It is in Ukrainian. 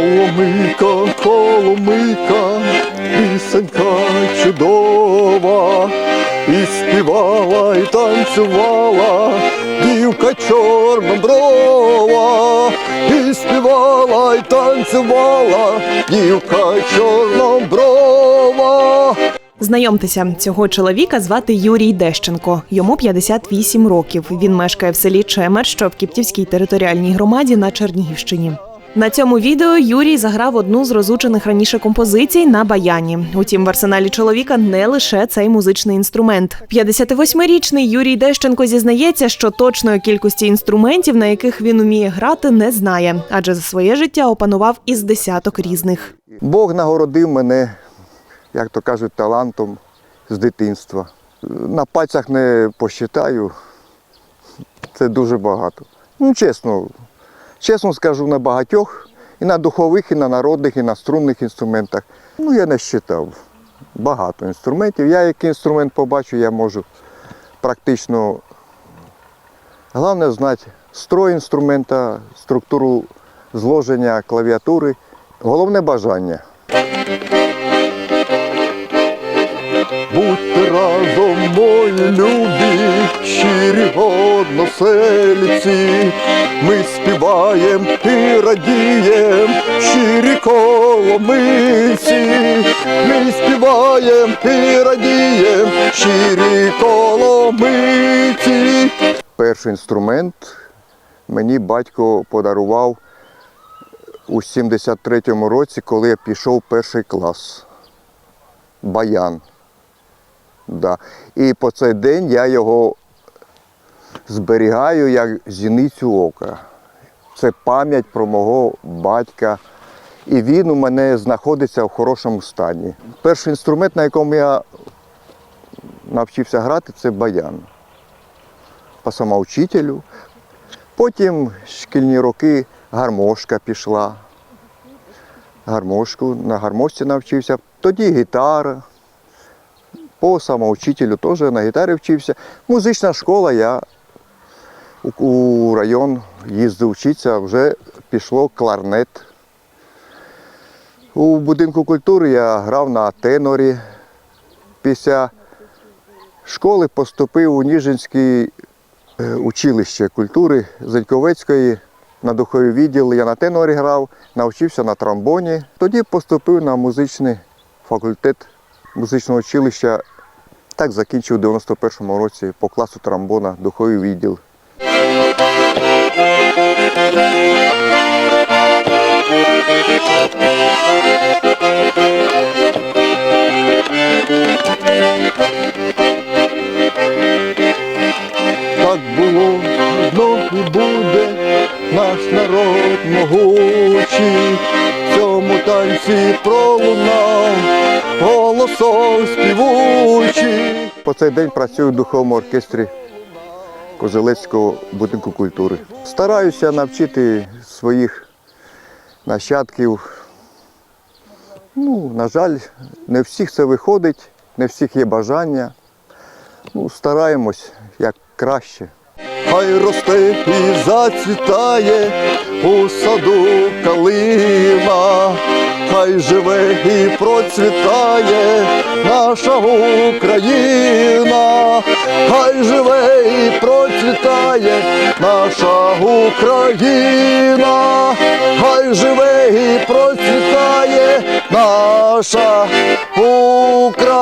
Коломийка, коломийка, пісенька чудова, і співала, і танцювала, дівка чорноброва, і співала, і танцювала, дівка чорна брова. Знайомтеся, цього чоловіка звати Юрій Дещенко. Йому 58 років. Він мешкає в селі Чемер, що в Кіптівській територіальній громаді на Чернігівщині. На цьому відео Юрій заграв одну з розучених раніше композицій на баяні. Утім, в арсеналі чоловіка не лише цей музичний інструмент. 58-річний Юрій Дещенко зізнається, що точної кількості інструментів, на яких він уміє грати, не знає, адже за своє життя опанував із десяток різних. Бог нагородив мене, як то кажуть, талантом з дитинства. На пальцях не посчитаю, це дуже багато. Ну, чесно, чесно скажу, на багатьох, і на духових, і на народних, і на струнних інструментах. Ну, я не считав. Багато інструментів. Я який інструмент побачу, я можу практично. Головне знати строй інструмента, структуру зложення клавіатури. Головне бажання. Будьте разом, мої любі, односельці, ми співаєм і радієм, щирі коломиці, ми співаєм і радієм, щирі коломиці. Перший інструмент мені батько подарував у 73-му році, коли я пішов перший клас. Баян. Да. І по цей день я його зберігаю як зіницю ока. Це пам'ять про мого батька. І він у мене знаходиться в хорошому стані. Перший інструмент, на якому я навчився грати, це баян. По самоучителю. Потім шкільні роки гармошка пішла. Гармошку, на гармошці навчився. Тоді гітара. По самоучителю теж на гітарі вчився. Музична школа, я у- район їздив вчитися, вже пішло кларнет. У будинку культури я грав на тенорі. Після школи поступив у Ніжинське е, училище культури Зеньковецької на духовий відділ. Я на тенорі грав, навчився на тромбоні. Тоді поступив на музичний факультет музичного училища. Так закінчив у 91-му році по класу тромбона духовий відділ. Могучий, в цьому танці пролунав голосов співучий. По цей день працюю в духовому оркестрі Козелецького будинку культури. Стараюся навчити своїх нащадків. Ну, на жаль, не всіх це виходить, не всіх є бажання. Ну, стараємось як краще. Хай росте і зацвітає у саду калина, хай живе і процвітає наша Україна, хай живе і процвітає наша Україна, хай живе і процвітає наша Україна.